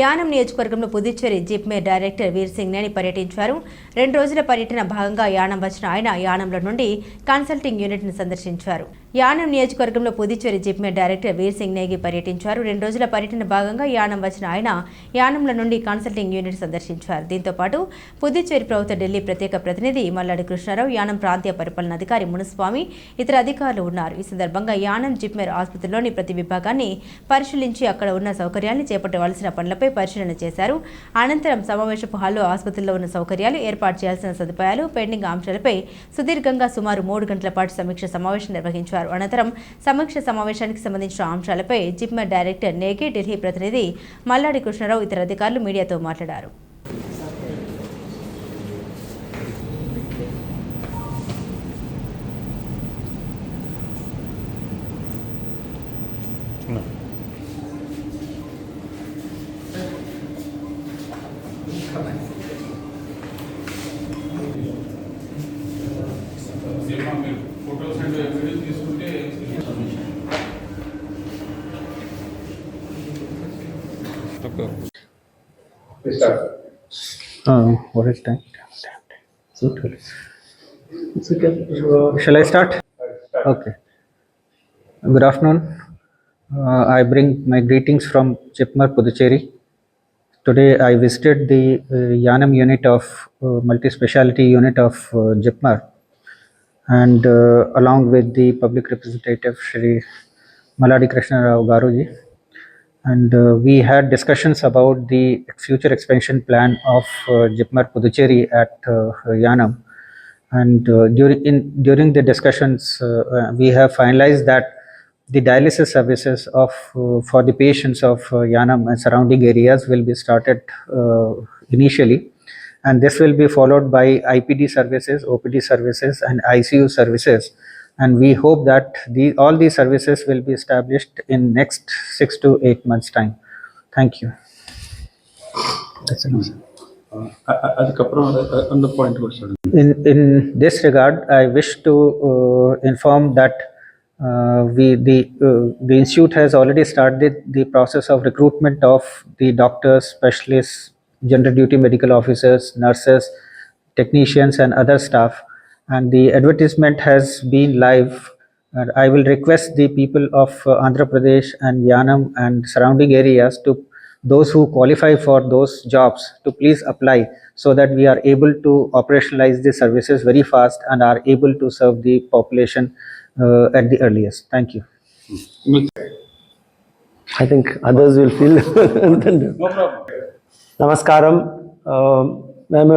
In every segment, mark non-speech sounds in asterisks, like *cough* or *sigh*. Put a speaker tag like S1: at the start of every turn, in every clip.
S1: యానం నియోజకవర్గంలో Puducherry JIPMER director వీర్ సింగ్ నేని పర్యటించారు. రెండు రోజుల పర్యటన భాగంగా యానం వచ్చిన ఆయన యానంలో నుండి కన్సల్టింగ్ యూనిట్ను సందర్శించారు. యానం నియోజకవర్గంలో పుదుచ్చేరి జిప్మేర్ డైరెక్టర్ వీర్ సింగ్ నేగి పర్యటించారు. రెండు రోజుల పర్యటన భాగంగా యానం వచ్చిన ఆయన యానంల నుండి కన్సల్టింగ్ యూనిట్ సందర్శించారు. దీంతో పాటు పుదుచ్చేరి ప్రభుత్వ ఢిల్లీ ప్రత్యేక ప్రతినిధి మల్లాడి కృష్ణారావు యానం ప్రాంతీయ పరిపాలన అధికారి మునుస్వామి ఇతర అధికారులు ఉన్నారు. ఈ సందర్భంగా యానం జిప్మేర్ ఆసుపత్రిలోని ప్రతి విభాగాన్ని పరిశీలించి అక్కడ ఉన్న సౌకర్యాన్ని చేపట్టవలసిన పనులపై పరిశీలన చేశారు. అనంతరం సమావేశపు హాల్లో ఆసుపత్రిలో ఉన్న సౌకర్యాలు ఏర్పాటు చేయాల్సిన సదుపాయాలు పెండింగ్ అంశాలపై సుదీర్ఘంగా సుమారు మూడు గంటల పాటు సమీక్ష సమావేశం నిర్వహించారు. అనంతరం సమీక్ష సమావేశానికి సంబంధించిన అంశాలపై జిప్మర్ డైరెక్టర్ నేగే ఢిల్లీ ప్రతినిధి మల్లాడి కృష్ణారావు ఇతర అధికారులు మీడియాతో మాట్లాడారు.
S2: ఫొటోస్ అండ్ వీడియోస్ తీసుకుంటే
S3: Uh, what is time? Shall I start? Okay. Good afternoon. Uh, I bring my greetings from Chipmar, Puducherry. Today I visited the uh, Yanam unit of uh, multi-speciality unit of uh, Jipmar and uh, along with the public representative Shri Maladi Krishna Rao Garuji and uh, we had discussions about the future expansion plan of uh, Puducherry at uh, Yanam. And uh, during in during the discussions, uh, uh, we have finalized that the dialysis services of uh, for the patients of uh, Yanam and surrounding areas will be started uh, initially, and this will be followed by IPD services, OPD services, and ICU services and we hope that the all these services will be established in next 6 to 8 months time thank you That's it.
S4: அதுக்கப்புறம் அது- அந்த point கூட சொல்லுங்க
S3: in in this regard i wish to uh, inform that uh, we the uh, the institute has already started the process of recruitment of the doctors specialists general duty medical officers, nurses, technicians and other staff. And the advertisement has been live. And I will request the people of uh, Andhra Pradesh and Yanam and surrounding areas to those who qualify for those jobs to please apply so that we are able to operationalize the services very fast and are able to serve the population uh, at the earliest. Thank you.
S5: I think others will feel. *laughs*
S2: no problem.
S5: నమస్కారం. మేము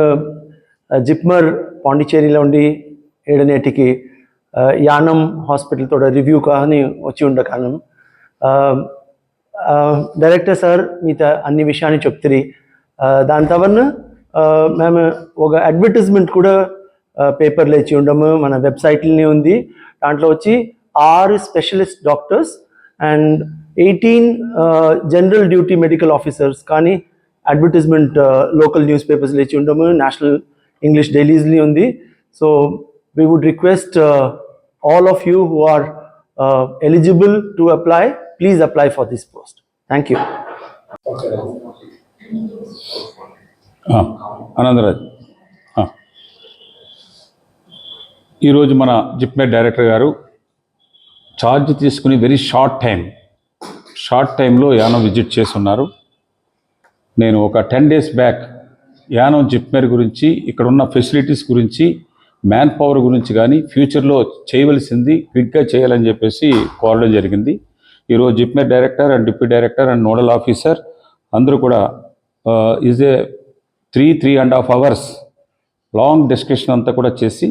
S5: జిప్మర్ పాండిచేరిలో ఉండి ఏడనేటికి Yanam హాస్పిటల్తోడ review కానీ వచ్చి ఉండ director sir మీతో అన్ని విషయాన్ని చెప్తిరి. దాని తవరను మేము ఒక అడ్వర్టైజ్మెంట్ కూడా పేపర్లో ఇచ్చి ఉండము. మన వెబ్సైట్లోనే ఉంది. దాంట్లో వచ్చి ఆరు specialist doctors and eighteen general duty medical officers కానీ అడ్వర్టైజ్మెంట్ లోకల్ న్యూస్ పేపర్స్లో ఇచ్చి ఉండము నేషనల్ ఇంగ్లీష్ డైలీస్ని ఉంది. So we would request all of you who are eligible to apply please apply for this post thank
S2: you Anantharaj ఈరోజు మన JIPMER director గారు charge తీసుకుని వెరీ షార్ట్ టైం షార్ట్ టైంలో యానం విజిట్ చేస్తున్నారు నేను ఒక ten days back Yanam JIPMER గురించి ఇక్కడ ఉన్న ఫెసిలిటీస్ గురించి మ్యాన్ పవర్ గురించి కానీ ఫ్యూచర్లో చేయవలసింది క్విక్గా చేయాలని చెప్పేసి కోరడం జరిగింది. ఈరోజు JIPMER director and deputy director and nodal officer అందరూ కూడా is a three three and half hours long discussion అంతా కూడా చేసి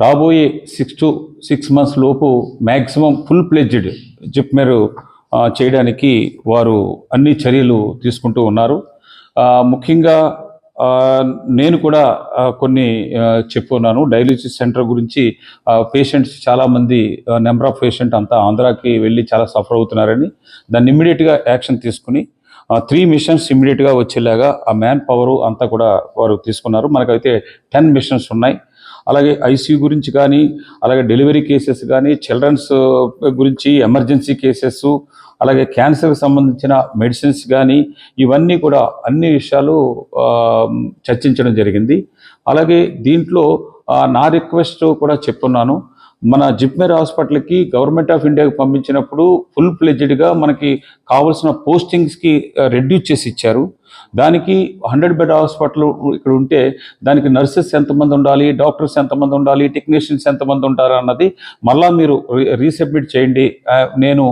S2: రాబోయే సిక్స్ టు సిక్స్ మంత్స్ లోపు మ్యాక్సిమం ఫుల్ ప్లెడ్జ్డ్ జిప్మెరు చేయడానికి వారు అన్ని చర్యలు తీసుకుంటూ ఉన్నారు. ముఖ్యంగా నేను కూడా కొన్ని చెప్పున్నాను. డయాలిసిస్ సెంటర్ గురించి పేషెంట్స్ చాలామంది నెంబర్ ఆఫ్ పేషెంట్ అంతా ఆంధ్రాకి వెళ్ళి చాలా సఫర్ అవుతున్నారని దాన్ని ఇమ్మీడియట్గా యాక్షన్ తీసుకుని త్రీ మిషన్స్ ఇమ్మీడియట్గా వచ్చేలాగా ఆ మ్యాన్ పవరు అంతా కూడా వారు తీసుకున్నారు. మనకైతే టెన్ మిషన్స్ ఉన్నాయి. అలాగే ఐసీయూ గురించి కానీ అలాగే డెలివరీ కేసెస్ కానీ చిల్డ్రన్స్ గురించి ఎమర్జెన్సీ కేసెస్ అలాగే క్యాన్సర్కి సంబంధించిన మెడిసిన్స్ కానీ ఇవన్నీ కూడా అన్ని విషయాలు చర్చించడం జరిగింది. అలాగే దీంట్లో నా రిక్వెస్ట్ కూడా చెప్తున్నాను. మన జిప్మేర్ హాస్పిటల్కి గవర్నమెంట్ ఆఫ్ ఇండియాకి పంపించినప్పుడు ఫుల్ ప్లెజ్డ్గా మనకి కావాల్సిన పోస్టింగ్స్కి రెడ్యూస్ చేసి ఇచ్చారు. దానికి హండ్రెడ్ బెడ్ హాస్పిటల్ ఇక్కడ ఉంటే దానికి నర్సెస్ ఎంతమంది ఉండాలి డాక్టర్స్ ఎంతమంది ఉండాలి టెక్నీషియన్స్ ఎంతమంది ఉంటారు అన్నది మళ్ళా మీరు రీసబ్మిట్ చేయండి. నేను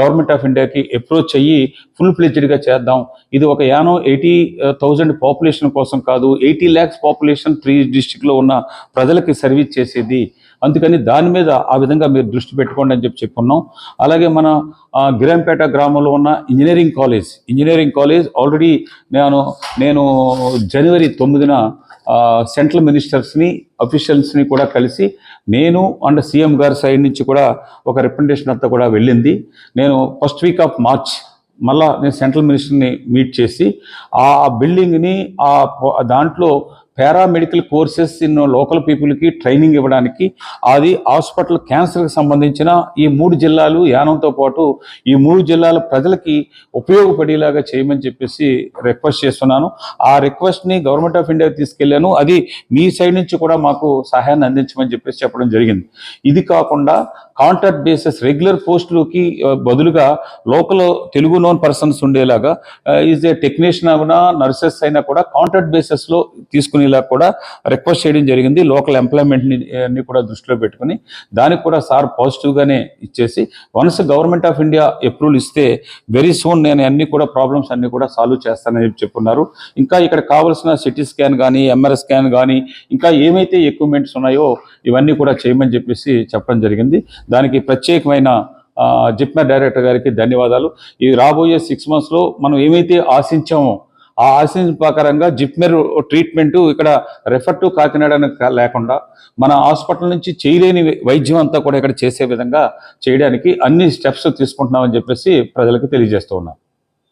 S2: గవర్నమెంట్ ఆఫ్ ఇండియాకి అప్రోచ్ అయ్యి ఫుల్ ఫ్లెజ్డ్గా చేద్దాం. ఇది ఒక యానో ఎయిటీ థౌజండ్ పాపులేషన్ కోసం కాదు ఎయిటీ ల్యాక్స్ పాపులేషన్ త్రీ డిస్టిక్లో ఉన్న ప్రజలకి సర్వీస్ చేసేది. అందుకని దాని మీద ఆ విధంగా మీరు దృష్టి పెట్టుకోండి అని చెప్పి చెప్పుకున్నాం. అలాగే మన గిరంపేట గ్రామంలో ఉన్న engineering college engineering college already నేను నేను జనవరి తొమ్మిదిన సెంట్రల్ మినిస్టర్స్ని అఫీషియల్స్ని కూడా కలిసి నేను అండ్ సీఎం గారి సైడ్ నుంచి కూడా ఒక రిప్రజెంటేషన్ అంతా కూడా వెళ్ళింది. నేను ఫస్ట్ వీక్ ఆఫ్ మార్చ్ మళ్ళా నేను సెంట్రల్ మినిస్టర్ని మీట్ చేసి ఆ బిల్డింగ్ని ఆ దాంట్లో పారామెడికల్ కోర్సెస్ ఇన్ లోకల్ పీపుల్కి ట్రైనింగ్ ఇవ్వడానికి అది హాస్పిటల్ క్యాన్సర్కి సంబంధించిన ఈ మూడు జిల్లాలు యానంతో పాటు ఈ మూడు జిల్లాల ప్రజలకి ఉపయోగపడేలాగా చేయమని చెప్పేసి రిక్వెస్ట్ చేస్తున్నాను. ఆ రిక్వెస్ట్ని గవర్నమెంట్ ఆఫ్ ఇండియాకి తీసుకెళ్ళాను. అది మీ సైడ్ నుంచి కూడా మాకు సహాయాన్ని అందించమని చెప్పేసి చెప్పడం జరిగింది. ఇది కాకుండా కాంట్రాక్ట్ బేసిస్ రెగ్యులర్ పోస్టులకి బదులుగా లోకల్ తెలుగు నోన్ పర్సన్స్ ఉండేలాగా ఈజ్ ఏ టెక్నీషియన్ అయినా నర్సెస్ అయినా కూడా కాంట్రాక్ట్ బేసిస్లో తీసుకునేలా కూడా రిక్వెస్ట్ చేయడం జరిగింది. లోకల్ ఎంప్లాయ్మెంట్ని అన్ని కూడా దృష్టిలో పెట్టుకుని దానికి కూడా సార్ పాజిటివ్గానే ఇచ్చేసి once government of India approval ఇస్తే వెరీ సూన్ నేను అన్ని కూడా ప్రాబ్లమ్స్ అన్ని కూడా సాల్వ్ చేస్తానని చెప్పున్నారు. ఇంకా ఇక్కడ కావాల్సిన సిటీ స్కాన్ కానీ ఎంఆర్ఐ స్కాన్ కానీ ఇంకా ఏమైతే ఎక్విప్మెంట్స్ ఉన్నాయో ఇవన్నీ కూడా చేయమని చెప్పేసి చెప్పడం జరిగింది. దానికి ప్రత్యేకమైన జిప్మర్ డైరెక్టర్ గారికి ధన్యవాదాలు. ఇది రాబోయే సిక్స్ మంత్స్లో మనం ఏమైతే ఆశించామో ఆ ఆశించిన ప్రకారంగా జిప్మెర్ ట్రీట్మెంట్ ఇక్కడ రెఫర్ టు కాకినాడ అని లేకుండా మన హాస్పిటల్ నుంచి చేయలేని వైద్యం అంతా కూడా ఇక్కడ చేసే విధంగా చేయడానికి అన్ని స్టెప్స్ తీసుకుంటున్నామని చెప్పేసి ప్రజలకు తెలియజేస్తూ ఉన్నాం.